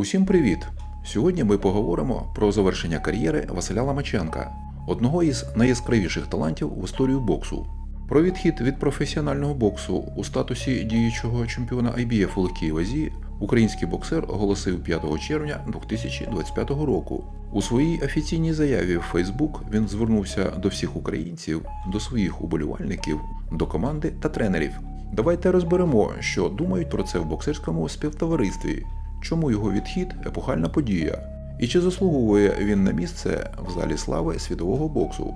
Усім привіт! Сьогодні ми поговоримо про завершення кар'єри Василя Ламаченка, одного із найяскравіших талантів в історію боксу. Про відхід від професіонального боксу у статусі діючого чемпіона IBF у легкій вазі український боксер оголосив 5 червня 2025 року. У своїй офіційній заяві в Фейсбук він звернувся до всіх українців, до своїх уболівальників, до команди та тренерів. Давайте розберемо, що думають про це в боксерському співтоваристві, чому його відхід епохальна подія, і чи заслуговує він на місце в залі слави світового боксу.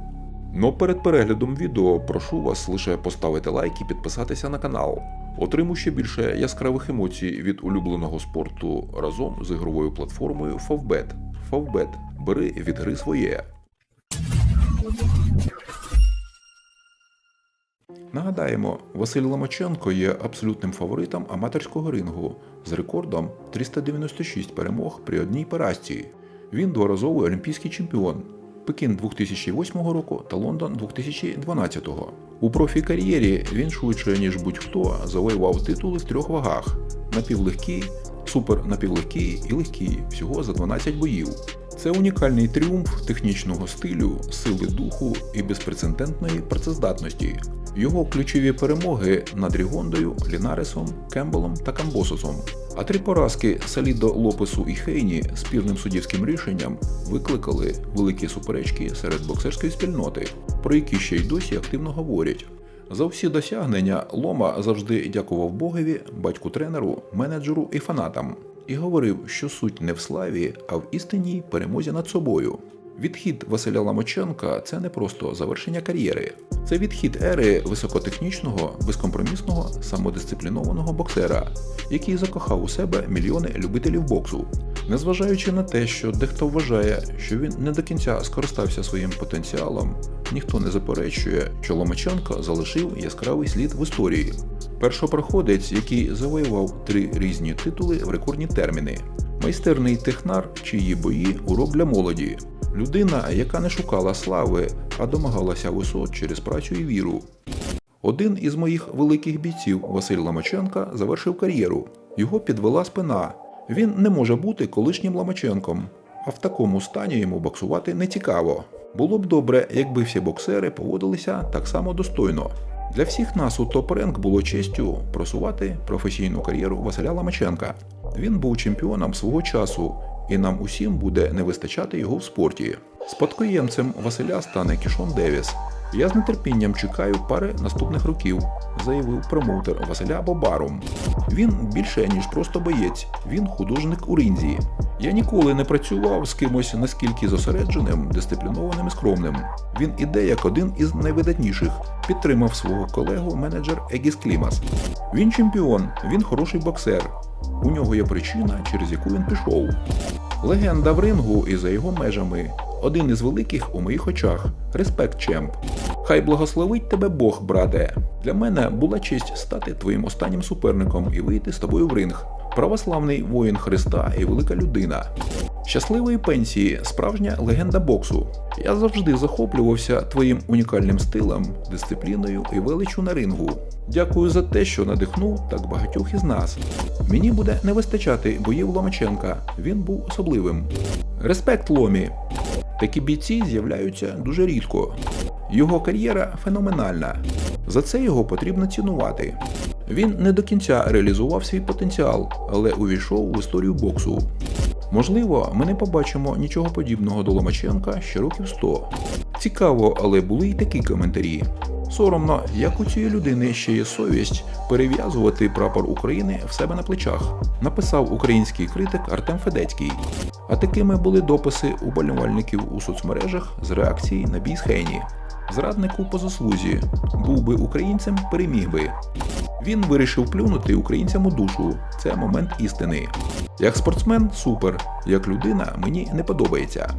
Но перед переглядом відео прошу вас лише поставити лайк і підписатися на канал. Отримуй ще більше яскравих емоцій від улюбленого спорту разом з ігровою платформою Favbet. Favbet. Бери від гри своє. Нагадаємо, Василь Ломаченко є абсолютним фаворитом аматорського рингу з рекордом 396 перемог при одній поразці. Він дворазовий олімпійський чемпіон. Пекін 2008 року та Лондон 2012. У профі-кар'єрі він швидше, ніж будь-хто, завоював титули в трьох вагах: напівлегкий, супер напівлегкий і легкий, всього за 12 боїв. Це унікальний тріумф технічного стилю, сили духу і безпрецедентної працездатності. Його ключові перемоги над Рігондою, Лінаресом, Кембелом та Камбососом. А три поразки Салідо Лопесу і Хейні спірним суддівським рішенням викликали великі суперечки серед боксерської спільноти, про які ще й досі активно говорять. За всі досягнення Лома завжди дякував Богові, батьку тренеру, менеджеру і фанатам, і говорив, що суть не в славі, а в істинній перемозі над собою. Відхід Василя Ламоченка це не просто завершення кар'єри, це відхід ери високотехнічного, безкомпромісного, самодисциплінованого боксера, який закохав у себе мільйони любителів боксу. Незважаючи на те, що дехто вважає, що він не до кінця скористався своїм потенціалом, ніхто не заперечує, що Ломаченко залишив яскравий слід в історії. Першопроходець, який завоював три різні титули в рекордні терміни, майстерний технар, чиї бої урок для молоді. Людина, яка не шукала слави, а домагалася висот через працю і віру. Один із моїх великих бійців, Василь Ломаченка, завершив кар'єру. Його підвела спина. Він не може бути колишнім Ломаченком, а в такому стані йому боксувати не цікаво. Було б добре, якби всі боксери поводилися так само достойно. Для всіх нас у топ-ренк було честю просувати професійну кар'єру Василя Ломаченка. Він був чемпіоном свого часу, і нам усім буде не вистачати його в спорті. Спадкоємцем Василя стане Кішон Девіс. Я з нетерпінням чекаю пари наступних років, заявив промоутер Василя Бобарум. Він більше ніж просто боєць, він художник у ринзі. Я ніколи не працював з кимось наскільки зосередженим, дисциплінованим і скромним. Він іде як один із найвидатніших. Підтримав свого колегу менеджер Егіс Клімас. Він чемпіон, він хороший боксер. У нього є причина, через яку він пішов. Легенда в рингу і за його межами. Один із великих у моїх очах. Респект Чемп. Хай благословить тебе Бог, брате. Для мене була честь стати твоїм останнім суперником і вийти з тобою в ринг. Православний воїн Христа і велика людина. Щасливої пенсії, справжня легенда боксу. Я завжди захоплювався твоїм унікальним стилем, дисципліною і величу на рингу. Дякую за те, що надихнув так багатьох із нас. Мені буде не вистачати боїв Ломаченка. Він був особливим. Респект Ломі. Такі бійці з'являються дуже рідко. Його кар'єра феноменальна. За це його потрібно цінувати. Він не до кінця реалізував свій потенціал, але увійшов в історію боксу. Можливо, ми не побачимо нічого подібного до Ломаченка ще років 100. Цікаво, але були й такі коментарі. Соромно, як у цієї людини ще є совість перев'язувати прапор України в себе на плечах, написав український критик Артем Федецький. А такими були дописи уболівальників у соцмережах з реакції на бій з Хейні. Зраднику по заслузі був би українцем, переміг би. Він вирішив плюнути українцям у душу. Це момент істини. Як спортсмен супер, як людина мені не подобається.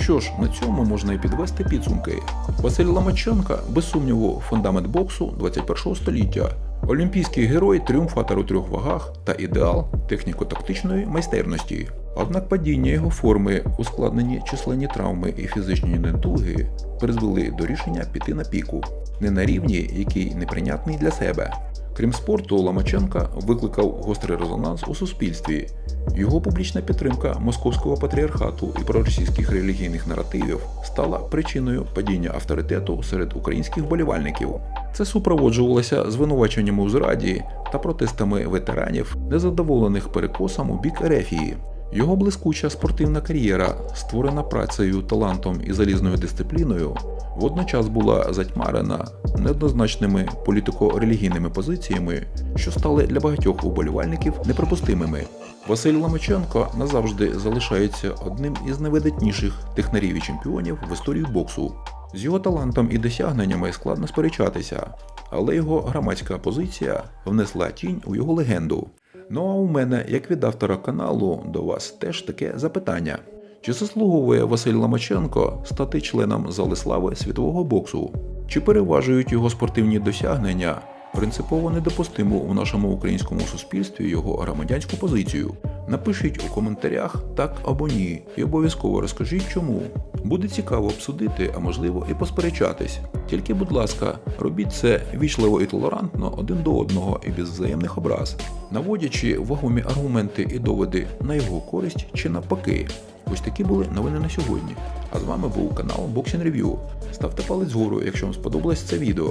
Що ж, на цьому можна і підвести підсумки. Василь Ломаченка, без сумніву, фундамент боксу 21 століття. Олімпійський герой, тріумфатор у трьох вагах та ідеал техніко-тактичної майстерності. Однак падіння його форми, ускладнені численні травми і фізичні недуги призвели до рішення піти на піку, не на рівні, який неприйнятний для себе. Крім спорту, Ломаченка викликав гострий резонанс у суспільстві. Його публічна підтримка московського патріархату і проросійських релігійних наративів стала причиною падіння авторитету серед українських вболівальників. Це супроводжувалося звинуваченнями у зраді та протестами ветеранів, незадоволених перекосом у бік Ерефії. Його блискуча спортивна кар'єра, створена працею, талантом і залізною дисципліною, водночас була затьмарена неоднозначними політико-релігійними позиціями, що стали для багатьох уболівальників неприпустимими. Василь Ломаченко назавжди залишається одним із найвидатніших технарів і чемпіонів в історії боксу. З його талантом і досягненнями складно сперечатися, але його громадська позиція внесла тінь у його легенду. Ну а у мене, як від автора каналу, до вас теж таке запитання. Чи заслуговує Василь Ломаченко стати членом Залислави світового боксу? Чи переважують його спортивні досягнення принципово недопустиму у нашому українському суспільстві його громадянську позицію? Напишіть у коментарях так або ні, і обов'язково розкажіть чому. Буде цікаво обсудити, а можливо і посперечатись. Тільки, будь ласка, робіть це вічливо і толерантно один до одного і без взаємних образ, наводячи вагомі аргументи і доводи на його користь чи навпаки. Ось такі були новини на сьогодні. А з вами був канал Boxing Review. Ставте палець вгору, якщо вам сподобалось це відео.